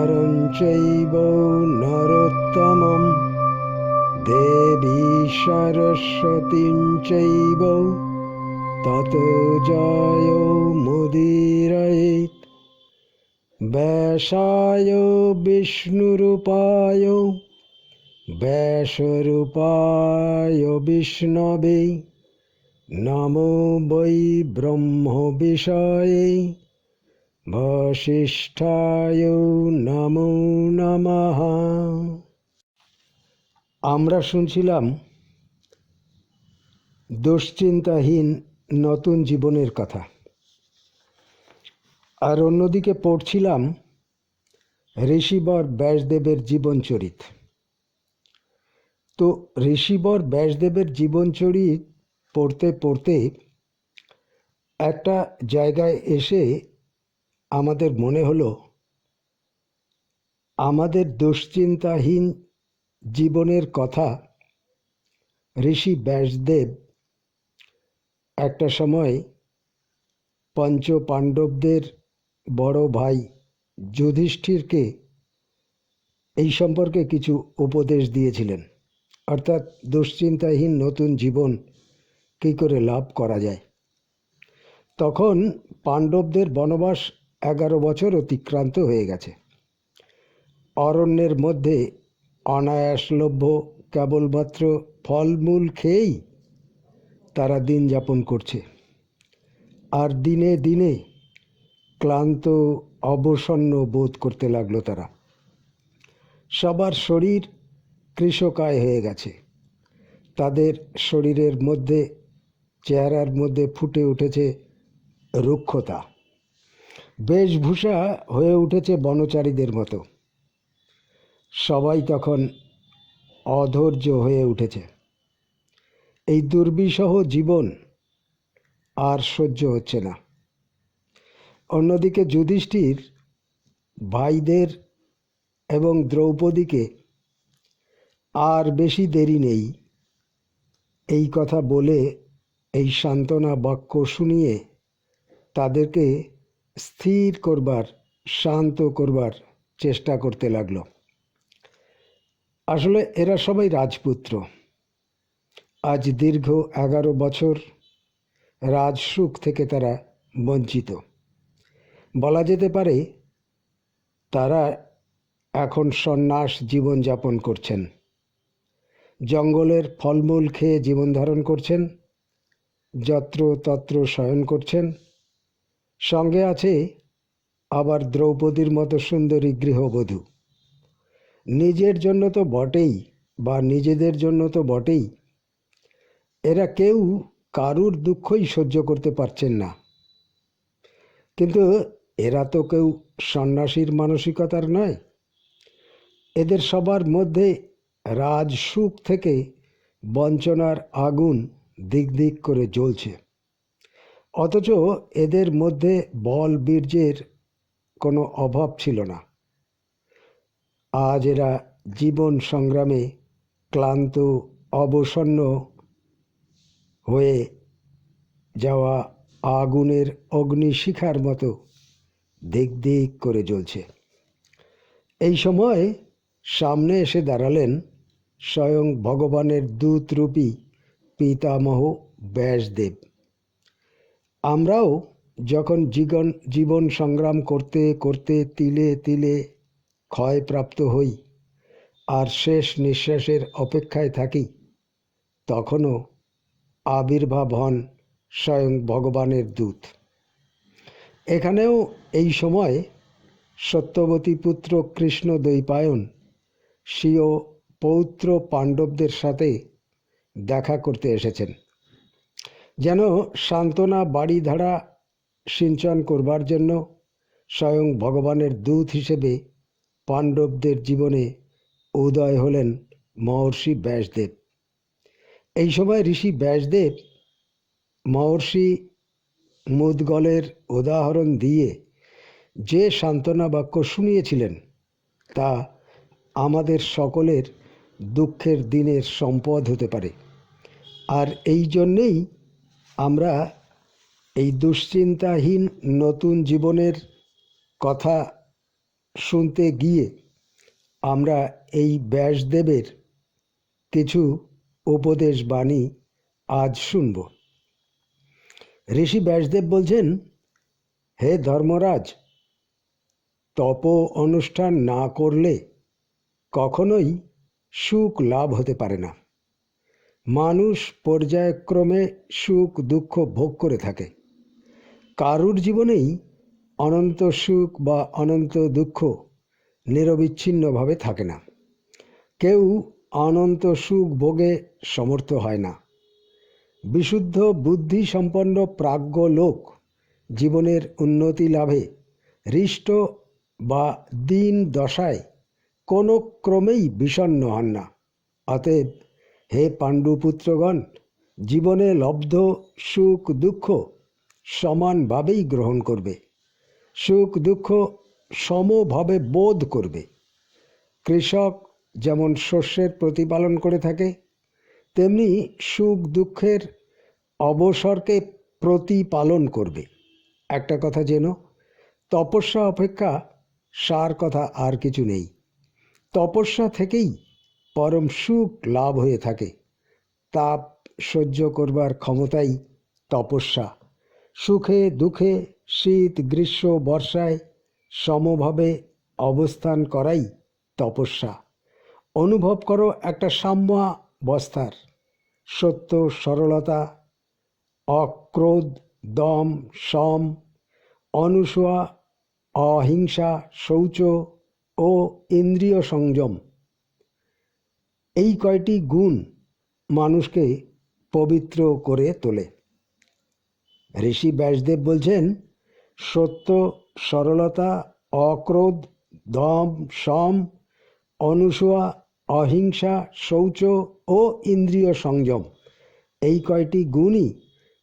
নরं চৈব নরোত্তমं দেবী সরস্বতীं চৈব। তত জয় মুদিরয়েত। ব্যাসায় বিষ্ণুরূপায়। ব্যাসরূপায় বিষ্ণবে। নমো বৈ ব্রহ্ম বিষয়ে বশিষ্ঠায় নমো নমঃ। আমরা শুনছিলাম দুশ্চিন্তাহীন নতুন জীবনের কথা। আর অন্যদিকে পড়ছিলাম ঋষিবর ব্যাসদেবের জীবনচরিত। তো ঋষিবর ব্যাসদেবের জীবনচরিত পড়তে পড়তে একটা জায়গায় এসে আমাদের মনে হলো, আমাদের দুশ্চিন্তাহীন জীবনের কথা ঋষি ব্যাসদেব একটা সময় পঞ্চ পাণ্ডবদের বড় ভাই যুধিষ্ঠিরকে এই সম্পর্কে কিছু উপদেশ দিয়েছিলেন। অর্থাৎ দুশ্চিন্তাহীন নতুন জীবন কী করে লাভ করা যায়? তখন পাণ্ডবদের বনবাস এগারো বছর অতিক্রান্ত হয়ে গেছে। অরণ্যের মধ্যে অনায়াসলভ্য কেবলমাত্র ফলমূল খেয়েই তারা দিন যাপন করছে। আর দিনে দিনে ক্লান্ত, অবসন্ন বোধ করতে লাগল তারা। সবার শরীর কৃষকায় হয়ে গেছে। তাদের শরীরের মধ্যে, চেহারার মধ্যে ফুটে উঠেছে রুক্ষতা। বেশভূষা হয়ে উঠেছে বনচারীদের মতো। সবাই তখন অধৈর্য হয়ে উঠেছে। এই দুর্বিষহ জীবন আর সহ্য হচ্ছে না। অন্যদিকে যুধিষ্ঠির ভাইদের এবং দ্রৌপদীকে আর বেশি দেরি নেই এই কথা বলে এই সান্ত্বনা বাক্য শুনিয়ে তাদেরকে স্থির করবার, শান্ত করবার চেষ্টা করতে লাগল। আসলে এরা সবাই রাজপুত্র। আজ দীর্ঘ এগারো বছর রাজসুখ থেকে তারা বঞ্চিত। বলা যেতে পারে তারা এখন সন্ন্যাস জীবনযাপন করছেন। জঙ্গলের ফলমূল খেয়ে জীবন ধারণ করছেন। যত্র তত্র শয়ন করছেন। সঙ্গে আছে আবার দ্রৌপদীর মতো সুন্দরী গৃহবধূ। নিজের জন্য তো বটেই বা নিজেদের জন্য তো বটেই। এরা কেউ কারুর দুঃখই সহ্য করতে পারছেন না। কিন্তু এরা তো কেউ সন্ন্যাসীর মানসিকতার নয়। এদের সবার মধ্যে রাজসুখ থেকে বঞ্চনার আগুন দিক দিক করে জ্বলছে। অথচ এদের মধ্যে বল বীর্যের কোনো অভাব ছিল না। আজ এরা জীবন সংগ্রামে ক্লান্ত, অবসন্ন হয়ে যাওয়া আগুনের অগ্নিশিখার মতো দিক দিক করে জ্বলছে। এই সময় সামনে এসে দাঁড়ালেন স্বয়ং ভগবানের দূতরূপী পিতামহ ব্যাসদেব। আমরাও যখন জীবন জীবন সংগ্রাম করতে করতে তিলে তিলে ক্ষয়প্রাপ্ত হই আর শেষ নিঃশ্বাসের অপেক্ষায় থাকি, তখনও আবির্ভাব হন স্বয়ং ভগবানের দূত। এখানেও এই সময় সত্যবতী পুত্র কৃষ্ণ দৈপায়ন স্বীয় পৌত্র পাণ্ডবদের সাথে দেখা করতে এসেছেন। যেন সান্ত্বনা বাড়ি ধারা সিঞ্চন করবার জন্য স্বয়ং ভগবানের দূত হিসেবে পাণ্ডবদের জীবনে উদয় হলেন মহর্ষি ব্যাসদেব। এই সময় ঋষি ব্যাসদেব মহর্ষি মুদগলের উদাহরণ দিয়ে যে সান্ত্বনা বাক্য শুনিয়েছিলেন, তা আমাদের সকলের দুঃখের দিনের সম্পদ হতে পারে। আর এই জন্যেই আমরা এই দুশ্চিন্তাহীন নতুন জীবনের কথা শুনতে গিয়ে আমরা এই ব্যাসদেবের কিছু উপদেশ বাণী আজ শুনব। ঋষি ব্যাসদেব বলছেন, হে ধর্মরাজ, তপ অনুষ্ঠান না করলে কখনোই সুখ লাভ হতে পারে না। মানুষ পর্যায়ক্রমে সুখ, দুঃখ ভোগ করে থাকে। কারুর জীবনেই অনন্ত সুখ বা অনন্ত দুঃখ নিরবিচ্ছিন্নভাবে থাকে না। কেউ অনন্ত সুখ ভোগে সমর্থ হয় না। বিশুদ্ধ বুদ্ধি সম্পন্ন প্রাজ্ঞ লোক জীবনের উন্নতি লাভে হৃষ্ট বা দিন দশায় কোনো ক্রমেই বিষণ্ণ হন না। অতএব হে পাণ্ডুপুত্রগণ, জীবনে লব্ধ, সুখ, দুঃখ সমানভাবেই গ্রহণ করবে। সুখ, দুঃখ সমভাবে বোধ করবে। কৃষক যেমন শস্যের প্রতিপালন করে থাকে, তেমনি সুখ, দুঃখের অবসরকে প্রতিপালন করবে। একটা কথা যেন তপস্যা অপেক্ষা সার কথা আর কিছু নেই। তপস্যা থেকেই পরম সুখ লাভ হয়ে থাকে। তাপ সহ্য করবার ক্ষমতাই তপস্যা। সুখে দুঃখে শীত, গ্রীষ্ম, বর্ষায় সমভাবে অবস্থান করাই তপস্যা। অনুভব করো একটা সাম্যাবস্থার। সত্য, সরলতা, অক্রোধ, দম, সম, অনুসোয়া, অহিংসা, শৌচ ও ইন্দ্রিয় সংযম। এই কয়টি গুণ মানুষকে পবিত্র করে তোলে। ঋষি ব্যাসদেব বলছেন, সত্য, সরলতা, অক্রোধ, দম, সম, অনুসোয়া, অহিংসা, শৌচ ও ইন্দ্রিয় সংযম, এই কয়টি গুণই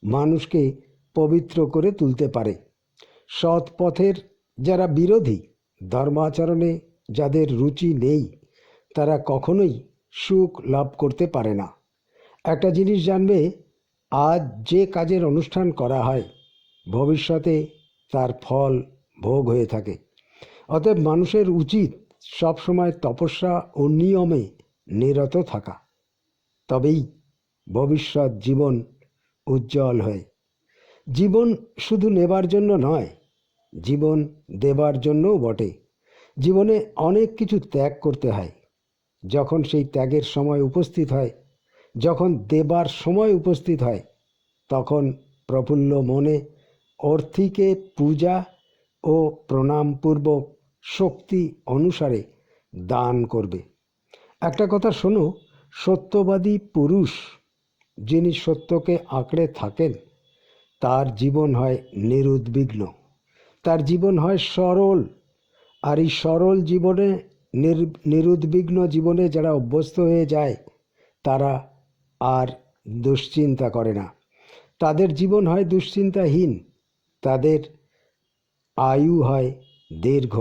মানুষকে পবিত্র করে তুলতে পারে। সৎ পথের যারা বিরোধী, ধর্মাচরণে যাদের রুচি নেই, তারা কখনোই সুখ লাভ করতে পারে না। একটা জিনিস জানবে, আজ যে কাজের অনুষ্ঠান করা হয়, ভবিষ্যতে তার ফল ভোগ হয়ে থাকে। অতএব মানুষের উচিত সবসময় তপস্যা ও নিয়মে নিরত থাকা। তবেই ভবিষ্যৎ জীবন উজ্জ্বল হয়। জীবন শুধু নেবার জন্য নয়, জীবন দেবার জন্যও বটে। জীবনে অনেক কিছু ত্যাগ করতে হয়। যখন সেই ত্যাগের সময় উপস্থিত হয়, যখন দেবার সময় উপস্থিত হয়, তখন প্রফুল্ল মনে অর্থিকে পূজা ও প্রণামপূর্বক শক্তি অনুসারে দান করবে। একটা কথা শোনো, সত্যবাদী পুরুষ যিনি সত্যকে আঁকড়ে থাকেন, তার জীবন হয় নিরুদ্বিগ্ন। তার জীবন হয় সরল। আর এই সরল জীবনে নিরুদ্বিগ্ন জীবনে যারা অভ্যস্ত হয়ে যায়, তারা আর দুশ্চিন্তা করে না। তাদের জীবন হয় দুশ্চিন্তাহীন, তাদের আয়ু হয় দীর্ঘ।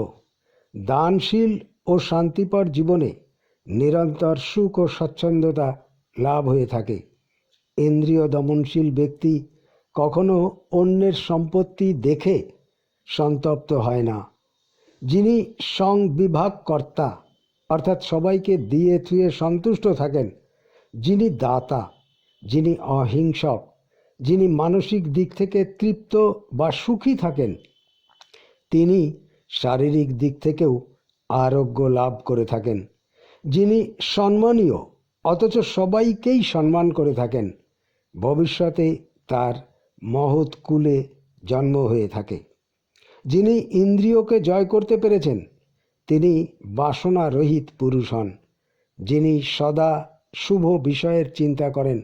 দানশীল ও শান্তিপর জীবনে নিরন্তর সুখ ও স্বচ্ছন্দতা লাভ হয়ে থাকে। ইন্দ্রিয় দমনশীল ব্যক্তি কখনো অন্যের সম্পত্তি দেখে সন্তপ্ত হয় না। যিনি সংবিভাগ কর্তা অর্থাৎ সবাইকে দিয়ে থুয়ে সন্তুষ্ট থাকেন, যিনি দাতা, যিনি অহিংসক, যিনি মানসিক দিক থেকে তৃপ্ত বা সুখী থাকেন, তিনি শারীরিক দিক থেকেও আরোগ্য লাভ করে থাকেন, যিনি সম্মানীয়, অথচ সবাইকেই সম্মান করে থাকেন, ভবিষ্যতে তার মহৎ কুলে জন্ম হয়ে থাকে। যিনি ইন্দ্রিয়কে জয় করতে পেরেছেন, তিনি বাসনা রহিত পুরুষ হন। যিনি সদা শুভ বিষয়ের চিন্তা করেন,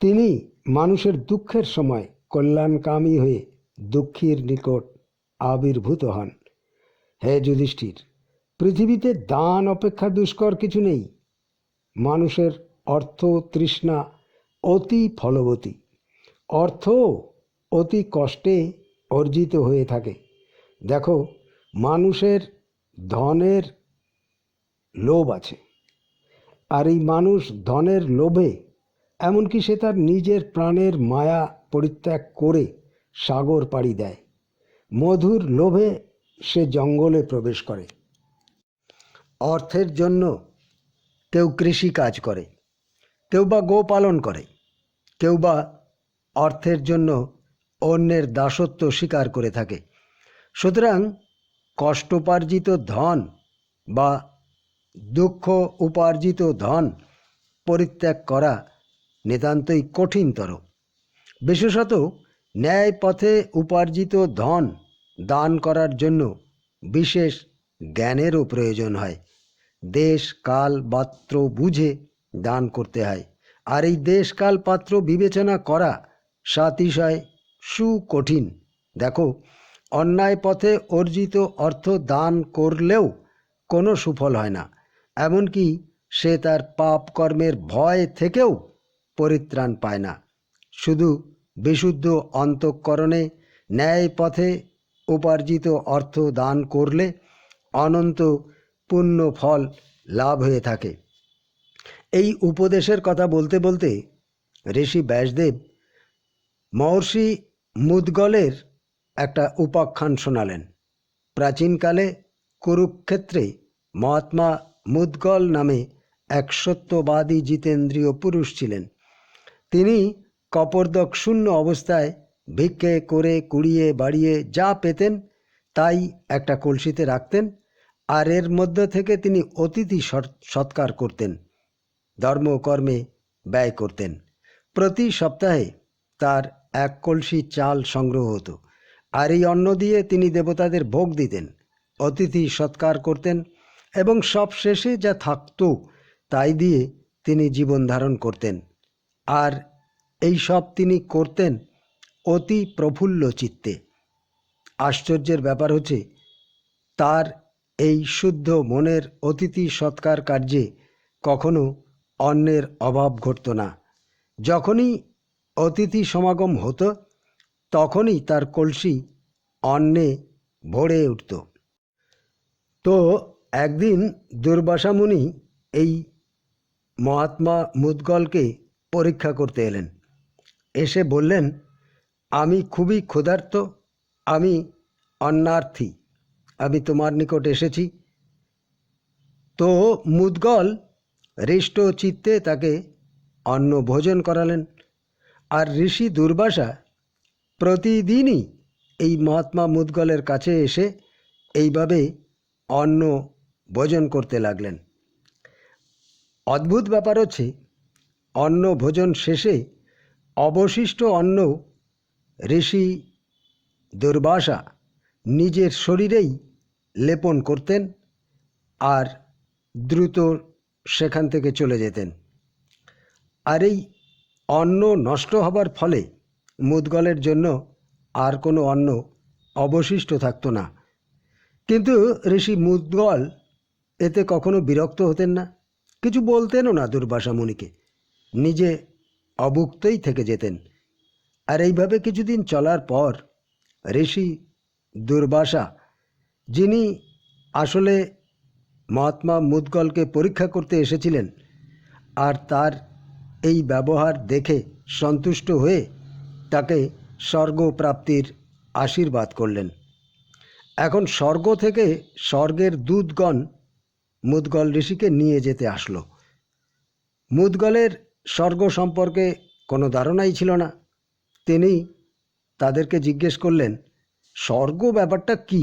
তিনি মানুষের দুঃখের সময় কল্যাণকামী হয়ে দুঃখীর নিকট আবির্ভূত হন। হে যুধিষ্ঠির, পৃথিবীতে দান অপেক্ষা দুষ্কর কিছু নেই। মানুষের অর্থ তৃষ্ণা অতি ফলবতী। অর্থ অতি কষ্টে অর্জিত হয়ে থাকে। দেখো, মানুষের ধনের লোভ আছে। আর এই মানুষ ধনের লোভে, এমনকি সে তার নিজের প্রাণের মায়া পরিত্যাগ করে সাগর পাড়ি দেয়। মধুর লোভে সে জঙ্গলে প্রবেশ করে। অর্থের জন্য কেউ কৃষি কাজ করে, কেউ বা গো পালন করে, কেউ বা অর্থের জন্য অন্যের দাসত্ব স্বীকার করে থাকে। সুতরাং কষ্টোপার্জিত ধন বা দুঃখ উপার্জিত ধন পরিত্যাগ করা নিতান্তই কঠিনতর। বিশেষত ন্যায় পথে উপার্জিত ধন দান করার জন্য বিশেষ জ্ঞানেরও প্রয়োজন হয়। দেশ, কাল, পাত্র বুঝে দান করতে হয়। আর এই দেশ, কাল, পাত্র বিবেচনা করা সাতিশয় সুকঠিন। দেখো অন্যায় পথে অর্জিত অর্থ দান করলেও কোনো সুফল হয় না। এমনকি সে তার পাপ কর্মের ভয় থেকেও পরিত্রাণ পায় না। শুধু বিশুদ্ধ অন্তঃকরণে ন্যায় পথে উপার্জিত অর্থ দান করলে অনন্ত পুণ্য ফল লাভ হয়ে থাকে। এই উপদেশের কথা বলতে বলতে ঋষি ব্যাসদেব মহর্ষি মুদগলের একটা উপাখ্যান শোনালেন। প্রাচীনকালে কুরুক্ষেত্রে মহাত্মা মুদগল নামে এক সত্যবাদী জিতেন্দ্রীয় পুরুষ ছিলেন। তিনি কপর্দক শূন্য অবস্থায় ভিক্ষে করে, কুড়িয়ে, বাড়িয়ে যা পেতেন তাই একটা কলসিতে রাখতেন আর এর মধ্য থেকে তিনি অতিথি সৎ- সৎকার করতেন, ধর্মকর্মে ব্যয় করতেন। প্রতি সপ্তাহে তার এক কলসি চাল সংগ্রহ হতো। আর এই অন্ন দিয়ে তিনি দেবতাদের ভোগ দিতেন, অতিথি সৎকার করতেন এবং সব শেষে যা থাকতো তাই দিয়ে তিনি জীবন ধারণ করতেন। আর এই সব তিনি করতেন অতি প্রফুল্ল চিত্তে। আশ্চর্যের ব্যাপার হচ্ছে, তার এই শুদ্ধ মনের অতিথি সৎকার কার্যে কখনো অন্যের অভাব ঘটত না। যখনই অতিথি সমাগম হতো তখনই তার কলসি অন্নে ভরে উঠত। তো একদিন দুর্বাসা মুনি এই মহাত্মা মুদগলকে পরীক্ষা করতে এলেন। এসে বললেন, আমি খুবই ক্ষুধার্ত, আমি অন্নার্থী, আমি তোমার নিকট এসেছি। তো মুদগল হৃষ্ট চিত্তে তাকে অন্ন ভোজন করালেন। আর ঋষি দুর্বাসা প্রতিদিনই এই মহাত্মা মুদগলের কাছে এসে এইভাবে অন্ন ভোজন করতে লাগলেন। অদ্ভুত ব্যাপার হচ্ছে, অন্ন ভোজন শেষে অবশিষ্ট অন্ন ঋষি দুর্বাসা নিজের শরীরেই লেপন করতেন আর দ্রুত সেখান থেকে চলে যেতেন। আর এই অন্ন নষ্ট হবার ফলে মুদগলের জন্য আর কোনো অন্ন অবশিষ্ট থাকতো না। কিন্তু ঋষি মুদগল এতে কখনো বিরক্ত হতেন না। কিছু বলতেনও না দুর্বাসা মুনিকে। নিজে অভুক্তই থেকে যেতেন। আর এইভাবে কিছুদিন চলার পর ঋষি দুর্বাসা, যিনি আসলে মহাত্মা মুদগলকে পরীক্ষা করতে এসেছিলেন, আর তার এই ব্যবহার দেখে সন্তুষ্ট হয়ে তাকে স্বর্গপ্রাপ্তির আশীর্বাদ করলেন। এখন স্বর্গ থেকে স্বর্গের দূতগণ মুদগল ঋষিকে নিয়ে যেতে আসলো। মুদগলের স্বর্গ সম্পর্কে কোনো ধারণাই ছিল না। তিনি তাদেরকে জিজ্ঞেস করলেন, স্বর্গ ব্যাপারটা কি?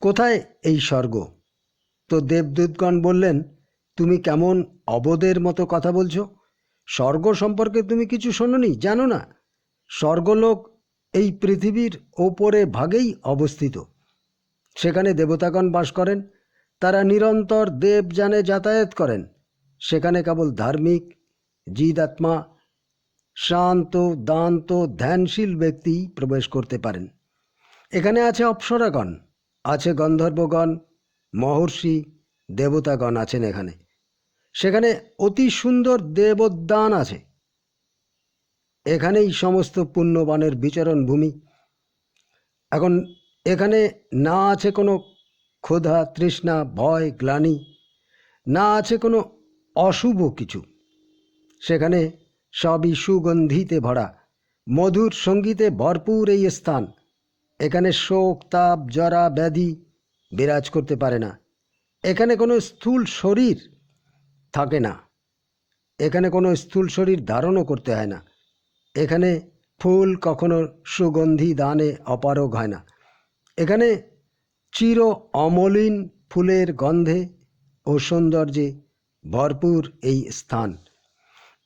কোথায় এই স্বর্গ? তো দেবদূতগণ বললেন, তুমি কেমন অবদের মতো কথা বলছো? স্বর্গ সম্পর্কে তুমি কিছু শোনোনি, জানো না? স্বর্গলোক এই পৃথিবীর ওপরে ভাগেই অবস্থিত। সেখানে দেবতাগণ বাস করেন, তারা নিরন্তর দেব জানে যাতায়াত করেন। সেখানে কেবল ধার্মিক জিদাত্মা শান্ত, দান্ত, ধ্যানশীল ব্যক্তি প্রবেশ করতে পারেন। এখানে আছে অপ্সরাগণ, আছে গন্ধর্বগণ, মহর্ষি, দেবতাগণ আছেন এখানে। সেখানে অতি সুন্দর দেবোদ্যান আছে। এখানেই সমস্ত পুণ্যবানের বিচরণ ভূমি। এখন এখানে না আছে কোনো ক্ষুধা, তৃষ্ণা, ভয়, গ্লানি, না আছে কোনো অশুভ কিছু। সেখানে সবই সুগন্ধিতে ভরা, মধুর সঙ্গীতে ভরপুর এই স্থান। এখানে শোক, তাপ, জরা, ব্যাধি বিরাজ করতে পারে না। এখানে কোনো স্থূল শরীর থাকে না। এখানে কোনো স্থূল শরীর ধারণও করতে হয় না। এখানে ফুল কখনো সুগন্ধি, দানে অপারগ হয় না। এখানে চির অমলিন ফুলের গন্ধে ও সৌন্দর্যে ভরপুর এই স্থান।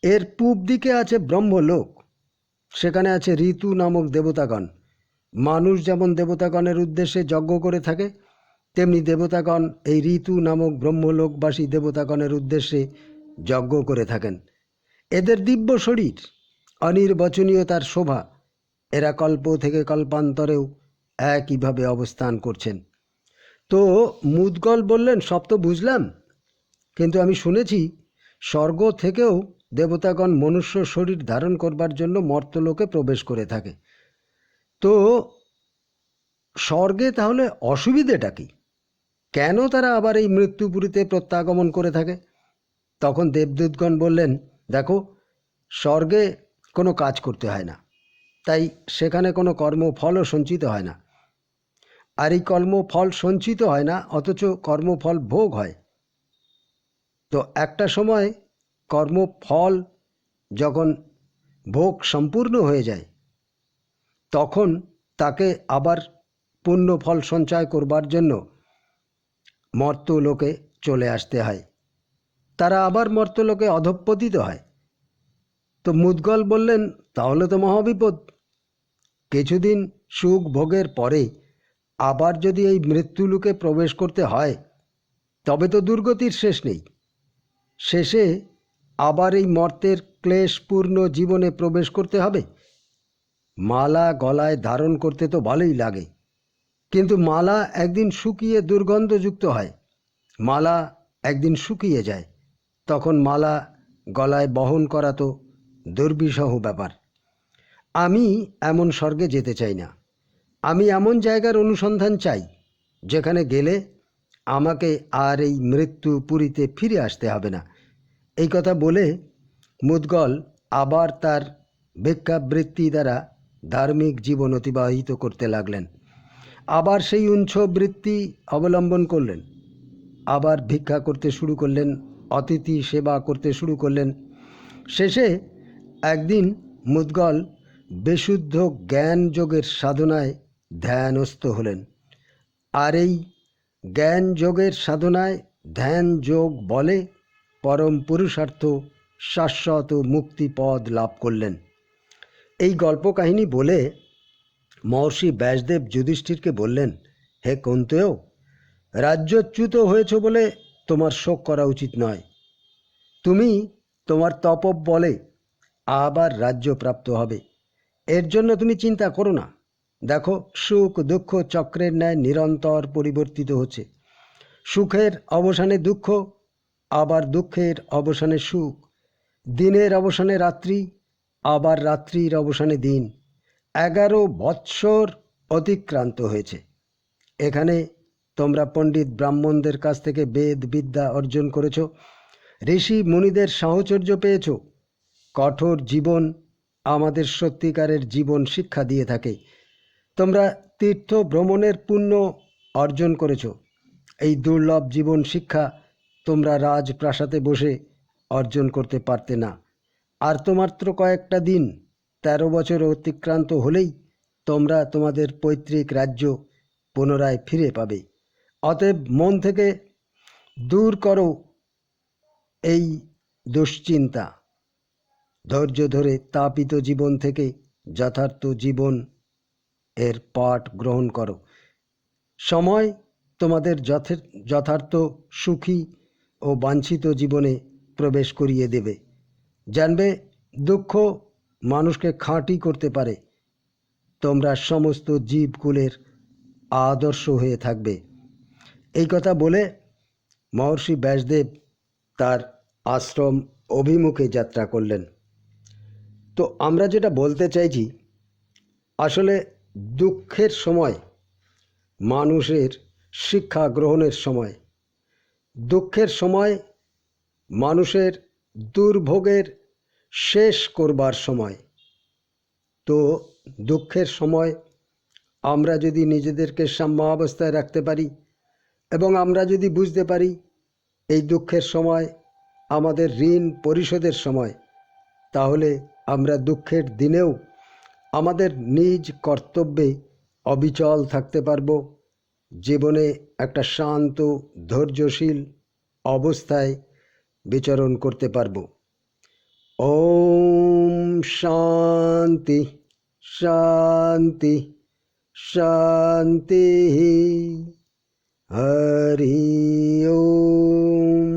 এর পূব দিকে আছে ব্রহ্মলোক। সেখানে আছে ঋতু নামক দেবতাগণ। মানুষ যেমন দেবতাগণের উদ্দেশ্যে যজ্ঞ করে থাকে তেমনি দেবতাগণ এই ঋতু নামক ব্রহ্মলোকবাসী দেবতাগণের উদ্দেশ্যে যজ্ঞ করে থাকেন। এদের দিব্য শরীর অনির্বচনীয়তার শোভা, এরা কল্প থেকে কল্পান্তরেও একইভাবে অবস্থান করছেন। তো মুদগল বললেন, সব তো বুঝলাম, কিন্তু আমি শুনেছি স্বর্গ থেকেও দেবতাগণ মনুষ্য শরীর ধারণ করবার জন্য মর্তলোকে প্রবেশ করে থাকে। তো স্বর্গে তাহলে অসুবিধেটা কি? কেন তারা আবার এই মৃত্যুপুরীতে প্রত্যাগমন করে থাকে? তখন দেবদূতগণ বললেন, দেখো, স্বর্গে কোনো কাজ করতে হয় না। তাই সেখানে কোনো কর্মফলও সঞ্চিত হয় না। আর এই কর্মফল সঞ্চিত হয় না, অথচ কর্মফল ভোগ হয়। তো একটা সময় কর্মফল যখন ভোগ সম্পূর্ণ হয়ে যায়, তখন তাকে আবার পুণ্য ফল সঞ্চয় করবার জন্য মর্তলোকে চলে আসতে হয়। তারা আবার মর্তলোকে অধঃপতিত হয়। তো মুদগল বললেন, তাহলে তো মহাবিপদ। কিছুদিন সুখ ভোগের পরে আবার যদি এই মৃত্যুলোকে প্রবেশ করতে হয়, তবে তো দুর্গতির শেষ নেই। শেষে আবার এই মর্তের ক্লেশপূর্ণ জীবনে প্রবেশ করতে হবে। মালা গলায় ধারণ করতে তো ভালোই লাগে। কিন্তু মালা একদিন শুকিয়ে দুর্গন্ধযুক্ত হয়। মালা একদিন শুকিয়ে যায়। তখন মালা গলায় বহন করা তো দুর্বিষহ ব্যাপার। আমি এমন স্বর্গে যেতে চাই না। আমি এমন জায়গার অনুসন্ধান চাই, যেখানে গেলে আমাকে আর এই মৃত্যু পুরীতে ফিরে আসতে হবে না। এই কথা বলে মুদগল আবার তার ভিক্ষাবৃত্তি দ্বারা ধার্মিক জীবন অতিবাহিত করতে লাগলেন। আবার সেই উঞ্চ বৃত্তি অবলম্বন করলেন। আবার ভিক্ষা করতে শুরু করলেন, অতিথি সেবা করতে শুরু করলেন। শেষে একদিন মুদগল বিশুদ্ধ জ্ঞান যোগের সাধনায় ধ্যানস্থ হলেন। আর এই জ্ঞান যোগের সাধনায় ধ্যান যোগ বলে পরম পুরুষার্থ শাশ্বত মুক্তিপদ লাভ করলেন। এই গল্প কাহিনী বলে মহর্ষি ব্যাসদেব যুধিষ্ঠিরকে বললেন, হে কন্তেও, রাজ্যচ্যুত হয়েছ বলে তোমার শোক করা উচিত নয়। তুমি তোমার তপব বলে আবার রাজ্য প্রাপ্ত হবে। এর জন্য তুমি চিন্তা করো না। দেখো, সুখ, দুঃখ, চক্রের ন্যায় নিরন্তর পরিবর্তিত হচ্ছে। সুখের অবসানে দুঃখ, আবার দুঃখের অবসানে সুখ। দিনের অবসানে রাত্রি, আবার রাত্রির অবসানে দিন। এগারো বৎসর অতিক্রান্ত হয়েছে। এখানে তোমরা পণ্ডিত ব্রাহ্মণদের কাছ থেকে বেদ বিদ্যা অর্জন করেছ, ঋষি মুনিদের সাহচর্য পেয়েছ। কঠোর জীবন আমাদের সত্যিকারের জীবন শিক্ষা দিয়ে থাকে। তোমরা তীর্থ ভ্রমণের পুণ্য অর্জন করেছ। এই দুর্লভ জীবন শিক্ষা তোমরা রাজপ্রাসাদে বসে অর্জন করতে পারতে না। আর তো মাত্র কয়েকটা দিন তেরো বছর অতিক্রান্ত হলেই তোমরা তোমাদের পৈতৃক রাজ্য পুনরায় ফিরে পাবে। অতএব মন থেকে দূর করো এই দুশ্চিন্তা। ধৈর্য ধরে তাপিত জীবন থেকে যথার্থ জীবন এর পাঠ গ্রহণ করো। সময় তোমাদের যথে- যথার্থ সুখী ও বাঞ্ছিত জীবনে প্রবেশ করিয়ে দেবে। জানবে দুঃখ মানুষকে খাঁটি করতে পারে। তোমরা সমস্ত জীবকুলের আদর্শ হয়ে থাকবে। এই কথা বলে মহর্ষি ব্যাসদেব তার আশ্রম অভিমুখে যাত্রা করলেন। তো আমরা যেটা বলতে চাইছি, আসলে দুঃখের সময়, মানুষের শিক্ষা গ্রহণের সময়। দুঃখের সময় মানুষের দুর্ভোগের শেষ করবার সময়। তো দুঃখের সময় আমরা যদি নিজেদেরকে সাম্য অবস্থায় রাখতে পারি এবং আমরা যদি বুঝতে পারি এই দুঃখের সময় আমাদের ঋণ পরিশোধের সময়, তাহলে আমরা দুঃখের দিনেও আমাদের নিজ কর্তব্যে অবিচল থাকতে পারব। জীবনে একটা শান্ত, ধৈর্যশীল অবস্থায় বিচরণ করতে পারব। ওম শান্তি শান্তি শান্তি হরি ওম